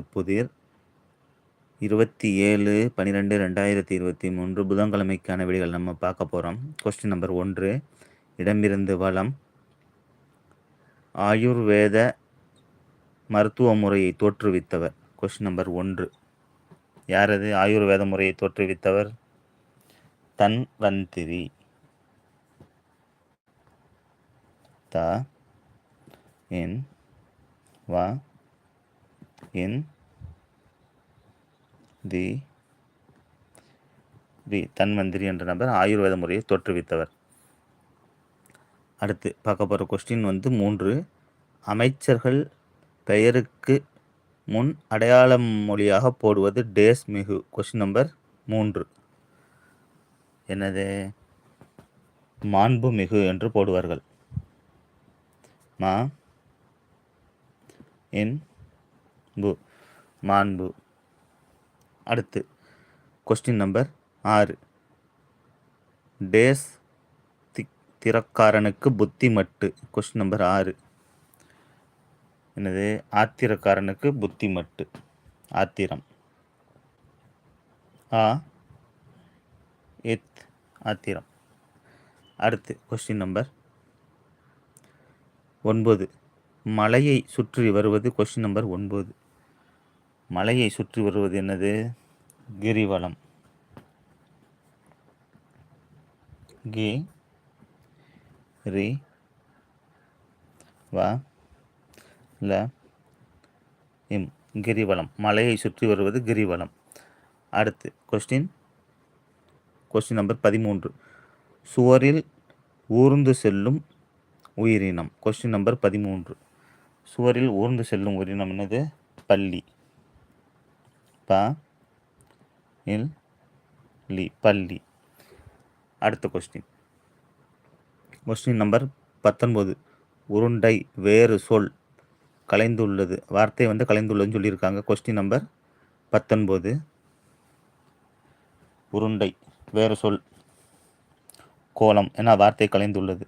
புதிர் இருபத்தி ஏழு பன்னிரெண்டு ரெண்டாயிரத்தி இருபத்தி மூன்று புதன்கிழமைக்கான விடைகள் நம்ம பார்க்க போகிறோம் கொஸ்டின் நம்பர் ஒன்று இடமிருந்து வளம். ஆயுர்வேத மருத்துவ முறையை தோற்றுவித்தவர். கொஸ்டின் நம்பர் ஒன்று யாரது ஆயுர்வேத முறையை தோற்றுவித்தவர். தன்வந்திரி த என் வா என் தி வி தன்வந்திரி என்ற நபர் ஆயுர்வேத முறையை தோற்றுவித்தவர். அடுத்து பார்க்க போகிற கொஸ்டின் வந்து மூன்று அமைச்சர்கள் பெயருக்கு முன் அடையாள மொழியாக போடுவது டேஸ் மிகு கொஸ்டின் நம்பர் மூன்று. என்னது? மாண்பு மிகு என்று போடுவார்கள். மா என் பு மாண்பு. அடுத்து கொஸ்டின் நம்பர் ஆறு. டேஸ் தி திறக்காரனுக்கு புத்தி மட்டு கொஸ்டின் நம்பர் ஆறு. என்னது? ஆத்திரக்காரனுக்கு புத்தி மட்டு ஆத்திரம். ஆ எத் ஆத்திரம். அடுத்து கொஸ்டின் நம்பர் ஒன்பது. மலையை சுற்றி வருவது கொஸ்டின் நம்பர் ஒன்பது. மலையை சுற்றி வருவது என்னது? கிரிவலம். கி ரி வ ல இம். கிரிவலம். மலையை சுற்றி வருவது கிரிவலம். அடுத்து கொஸ்டின் கொஸ்டின் நம்பர் பதிமூன்று. சுவரில் ஊர்ந்து செல்லும் உயிரினம். கொஸ்டின் நம்பர் பதிமூன்று. சுவரில் ஊர்ந்து செல்லும் உயிரினம் என்னது? பள்ளி. ப இல் லி பள்ளி. அடுத்த கொஸ்டின் கொஸ்டின் நம்பர் பத்தொன்பது. உருண்டை வேறு சொல் கலைந்துள்ளது. வார்த்தை வந்து கலைந்துள்ளதுன்னு சொல்லியிருக்காங்க. கொஸ்டின் நம்பர் பத்தொன்பது. உருண்டை வேறு சொல் கோலம் ஏன்னா வார்த்தை கலைந்துள்ளது.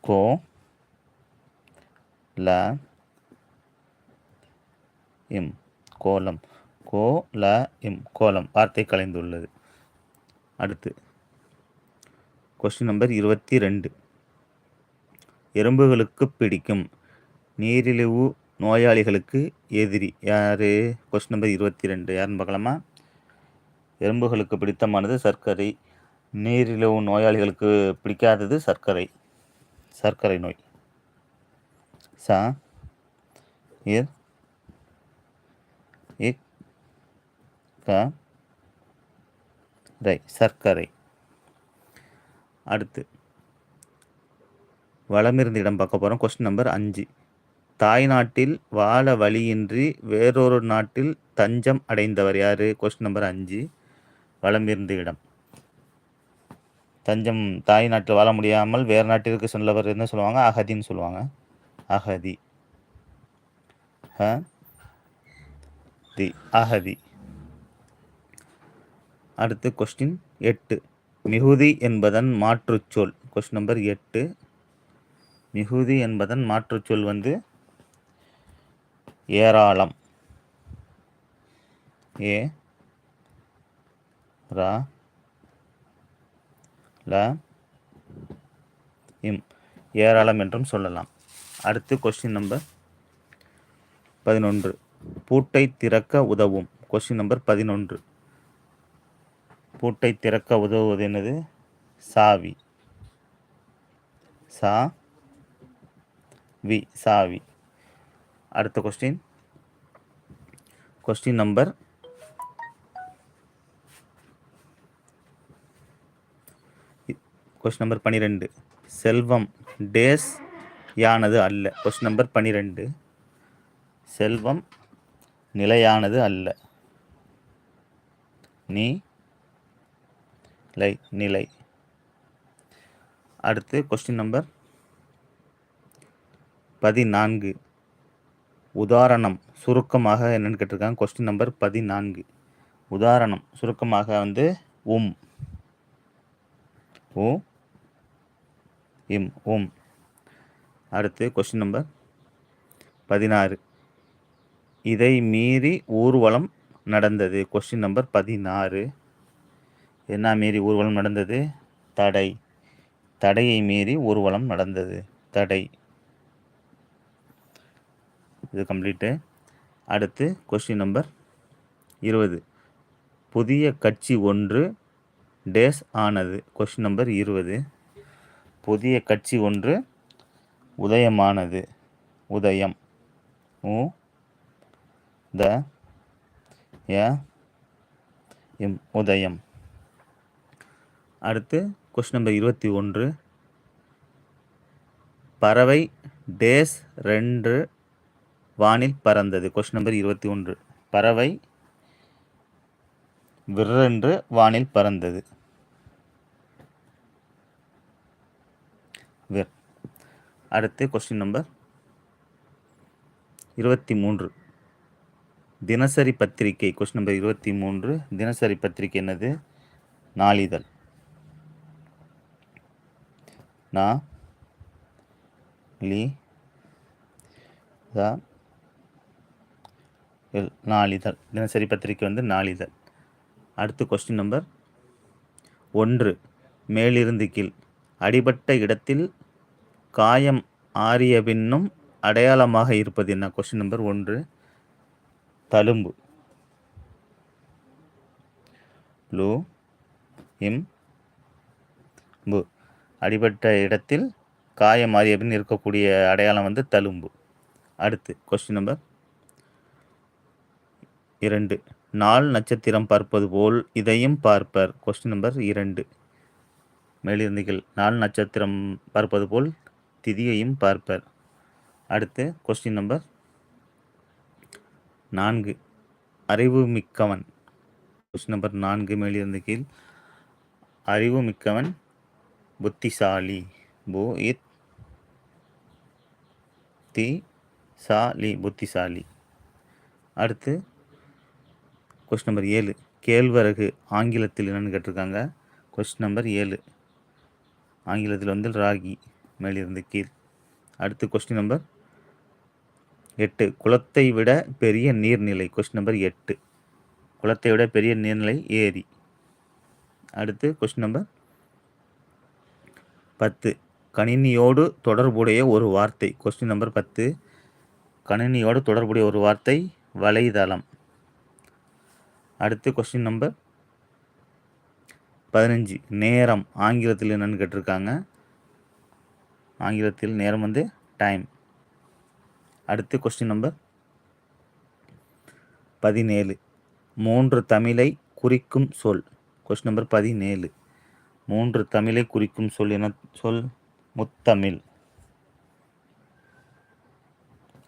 கோ ல இம். கோலம். கோ ல இம். கோலம். வார்த்தை கலைந்துள்ளது. அடுத்து கொஸ்டின் நம்பர் இருபத்தி ரெண்டு எறும்புகளுக்கு பிடிக்கும் நீரிழிவு நோயாளிகளுக்கு எதிரி யார்? கொஸ்டின் நம்பர் இருபத்தி ரெண்டு யாருன்னு பார்க்கலாமா? எறும்புகளுக்கு பிடித்தமானது சர்க்கரை. நீரிழிவு நோயாளிகளுக்கு பிடிக்காதது சர்க்கரை. சர்க்கரை நோய். சா? இர் ரை சர்க்கரை. அடுத்து வளமிருந்து இடம் பார்க்க போகிறோம் கொஸ்டின் நம்பர் அஞ்சு. தாய்நாட்டில் வாழ வழியின்றி வேறொரு நாட்டில் தஞ்சம் அடைந்தவர் யார்? கொஸ்டின் நம்பர் அஞ்சு. வளமிருந்து இடம். தஞ்சம் தாய் நாட்டில் வாழ முடியாமல் வேறு நாட்டிற்கு சென்றவர் என்ன சொல்லுவாங்க? அகதின்னு சொல்லுவாங்க. அகதி. ஹ தி அகதி. அடுத்து கொஸ்டின் எட்டு. மிகுதி என்பதன் மாற்றுச்சொல். கொஸ்டின் நம்பர் எட்டு. மிகுதி என்பதன் மாற்றுச்சொல் வந்து ஏராளம். ஏ ரா ல இம். ஏராளம் என்றும் சொல்லலாம். அடுத்து கொஸ்டின் நம்பர் பதினொன்று. பூட்டை திறக்க உதவும். கொஸ்டின் நம்பர் பதினொன்று. பூட்டை திறக்க உதவுவது என்னது? சாவி. சா வி சாவி. அடுத்த question question number question number பன்னிரெண்டு செல்வம் டேஸ் யானது அல்ல. கொஸ்டின் நம்பர் பன்னிரெண்டு செல்வம் நிலையானது அல்ல. நீ லை நிலை. அடுத்து கொஸ்டின் நம்பர் பதினான்கு. உதாரணம் சுருக்கமாக என்னன்னு கேட்டிருக்காங்க. கொஸ்டின் நம்பர் பதினான்கு. உதாரணம் சுருக்கமாக வந்து உம். ஓ இம் உம். அடுத்து கொஸ்டின் நம்பர் பதினாறு. இதை மீறி ஊர்வலம் நடந்தது. கொஸ்டின் நம்பர் பதினாறு. என்ன மீறி ஊர்வலம் நடந்தது? தடை. தடையை மீறி ஊர்வலம் நடந்தது. தடை. இது கம்ப்ளீட்டு அடுத்து கொஸ்டின் நம்பர் இருபது. புதிய கட்சி ஒன்று டேஸ் ஆனது. கொஸ்டின் நம்பர் இருபது. புதிய கட்சி ஒன்று உதயமானது. உதயம். உ த ய எம் உதயம். அடுத்து கொஸ்டின் நம்பர் இருபத்தி ஒன்று. பறவை டேஸ் ரெண்டு வானில் பறந்தது. கொஸ்டின் நம்பர் இருபத்தி ஒன்று. பறவை விற்றென்று வானில் பறந்தது. விர். அடுத்து கொஸ்டின் நம்பர் இருபத்தி மூன்று. தினசரி பத்திரிகை கொஸ்டின் நம்பர் இருபத்தி மூன்று. தினசரி பத்திரிகை என்னது? நாளிதழ். நா லி எல் நாளிதழ். தினசரி பத்திரிகை வந்து நாளிதழ். அடுத்து கொஸ்டின் நம்பர் ஒன்று. மேலிருந்து கீழ். அடிபட்ட இடத்தில் காயம் ஆறிய பின்னும் அடையாளமாக இருப்பது என்ன? கொஸ்டின் நம்பர் ஒன்று. தழும்பு லு இம் பு அடிபட்ட இடத்தில் காயம் ஆறிய பின் இருக்கக்கூடிய அடையாளம் வந்து தழும்பு அடுத்து கொஸ்டின் நம்பர் இரண்டு. நாள் நட்சத்திரம் பார்ப்பது போல் இதையும் பார்ப்பர் கொஸ்டின் நம்பர் இரண்டு. மேலிருந்துகள் நாள் நட்சத்திரம் பார்ப்பது போல் திதியையும் பார்ப்பர் அடுத்து கொஸ்டின் நம்பர் நான்கு. அறிவு மிக்கவன் கொஸ்டின் நம்பர் நான்கு மேலிருந்து கீழ். அறிவு மிக்கவன் புத்திசாலி. போ இத் தி சாலி புத்திசாலி. அடுத்து கொஸ்டின் நம்பர் ஏழு. கேழ்வரகு ஆங்கிலத்தில் என்னென்னு கேட்டிருக்காங்க. கொஸ்டின் நம்பர் ஏழு. ஆங்கிலத்தில் வந்து ராகி மேலிருந்து கீழ். அடுத்து கொஸ்டின் நம்பர் எட்டு. குளத்தை விட பெரிய நீர்நிலை. கொஸ்டின் நம்பர் எட்டு. குளத்தை விட பெரிய நீர்நிலை ஏரி. அடுத்து கொஸ்டின் நம்பர் பத்து. கணினியோடு தொடர்புடைய ஒரு வார்த்தை. கொஸ்டின் நம்பர் பத்து. கணினியோடு தொடர்புடைய ஒரு வார்த்தை வலைதளம். அடுத்து கொஸ்டின் நம்பர் பதினஞ்சு. நேரம். ஆங்கிலத்தில் என்னென்னு கேட்டிருக்காங்க. ஆங்கிலத்தில் நேரம் வந்து டைம் அடுத்து கொஸ்டின் நம்பர் பதினேழு. மூன்று தமிழை குறிக்கும் சொல். கொஸ்டின் நம்பர் பதினேழு. மூன்று தமிழை குறிக்கும் சொல் என சொல் முத்தமிழ்.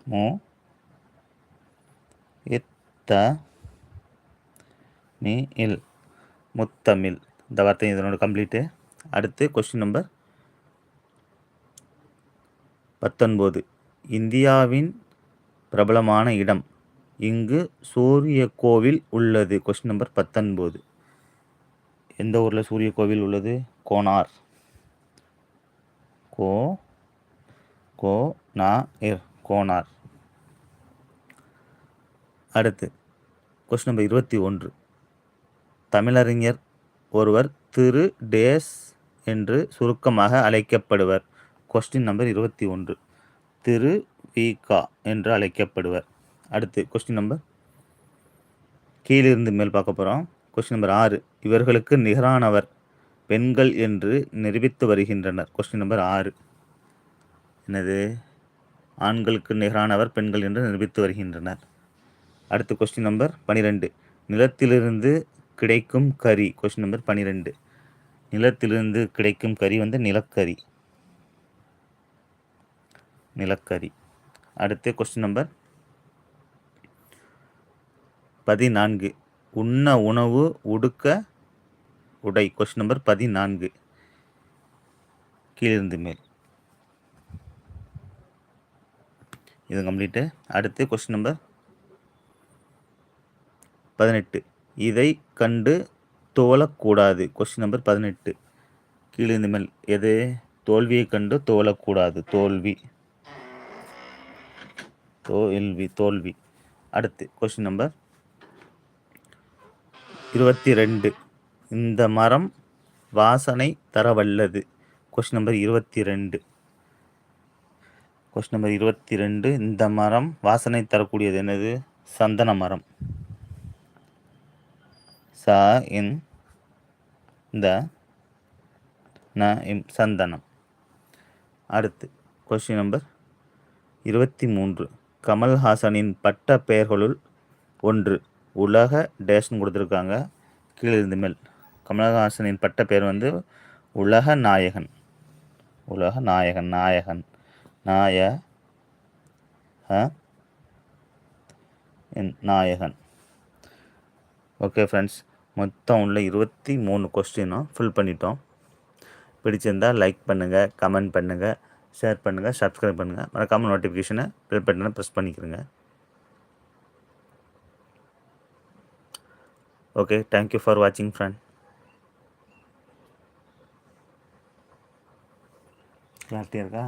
மு. எத்த மீ இல் முத்தமிழ். இந்த வார்த்தை இதனோட கம்ப்ளீட்டு அடுத்து கொஸ்டின் நம்பர் பத்தொன்பது. இந்தியாவின் பிரபலமான இடம் இங்கு சூரிய கோவில் உள்ளது. கொஸ்டின் நம்பர் பத்தொன்பது. எந்த ஊரில் சூரிய கோவில் உள்ளது? கோனார். கோ கோ நா இர் கோனார். அடுத்து கொஸ்டின் நம்பர் இருபத்தி ஒன்று. தமிழறிஞர் ஒருவர் திரு டேஸ் என்று சுருக்கமாக அழைக்கப்படுவர். கொஸ்டின் நம்பர் இருபத்தி ஒன்று. திரு விகா என்று அழைக்கப்படுவர். அடுத்து கொஸ்டின் நம்பர் கீழிருந்து மேல் பார்க்க போகிறோம் கொஸ்டின் நம்பர் ஆறு. இவர்களுக்கு நிகரானவர் பெண்கள் என்று நிரூபித்து வருகின்றனர். கொஸ்டின் நம்பர் ஆறு. என்னது? ஆண்களுக்கு நிகரானவர் பெண்கள் என்று நிரூபித்து வருகின்றனர். அடுத்து கொஸ்டின் நம்பர் பனிரெண்டு. நிலத்திலிருந்து கிடைக்கும் கறி கொஸ்டின் நம்பர் பனிரெண்டு. நிலத்திலிருந்து கிடைக்கும் கறி வந்து நிலக்கரி. நிலக்கரி. அடுத்து கொஸ்டின் நம்பர் பதினான்கு. உண்ண உணவு உடுக்க உடை. கொஸ்டின் நம்பர் பதினான்கு. கீழிருந்து மேல். இது கம்ப்ளீட்டு அடுத்து கொஸ்டின் நம்பர் பதினெட்டு. இதை கண்டு தோலக்கூடாது கொஸ்டின் நம்பர் பதினெட்டு. கீழிருந்து மேல். எது? தோல்வியை கண்டு தோலக்கூடாது தோல்வி. தோல்வி தோல்வி. அடுத்து கொஷின் நம்பர் இருபத்தி ரெண்டு இந்த மரம் வாசனை தரவல்லது. கொஷின் நம்பர் இருபத்தி ரெண்டு கொஸ்டின் நம்பர் இருபத்தி ரெண்டு இந்த மரம் வாசனை தரக்கூடியது என்னது? சந்தன மரம். ச இன் இந்த ந இம் சந்தனம். அடுத்து கொஸ்டின் நம்பர் இருபத்தி மூன்று கமல்ஹாசனின் பட்ட பெயர்களுள் ஒன்று உலக டேஷ்னு கொடுத்துருக்காங்க. கீழிருந்து மேல். கமல்ஹாசனின் பட்ட பெயர் வந்து உலக நாயகன். உலக நாயகன் நாயகன். நாய நாயகன். Okay friends. மொத்தம் உள்ள இருபத்தி மூணு கொஸ்டினும் ஃபில் பண்ணிட்டோம். பிடிச்சிருந்தால் லைக் பண்ணுங்கள் கமெண்ட் பண்ணுங்கள் ஷேர் பண்ணுங்கள் சப்ஸ்கிரைப் பண்ணுங்கள் மறக்காமல் நோட்டிஃபிகேஷனை பெல் பட்டனை ப்ரெஸ் பண்ணிக்கிறேங்க ஓகே தேங்க்யூ ஃபார் வாட்சிங் ஃப்ரெண்ட் கிளாரிட்டியாக இருக்கா?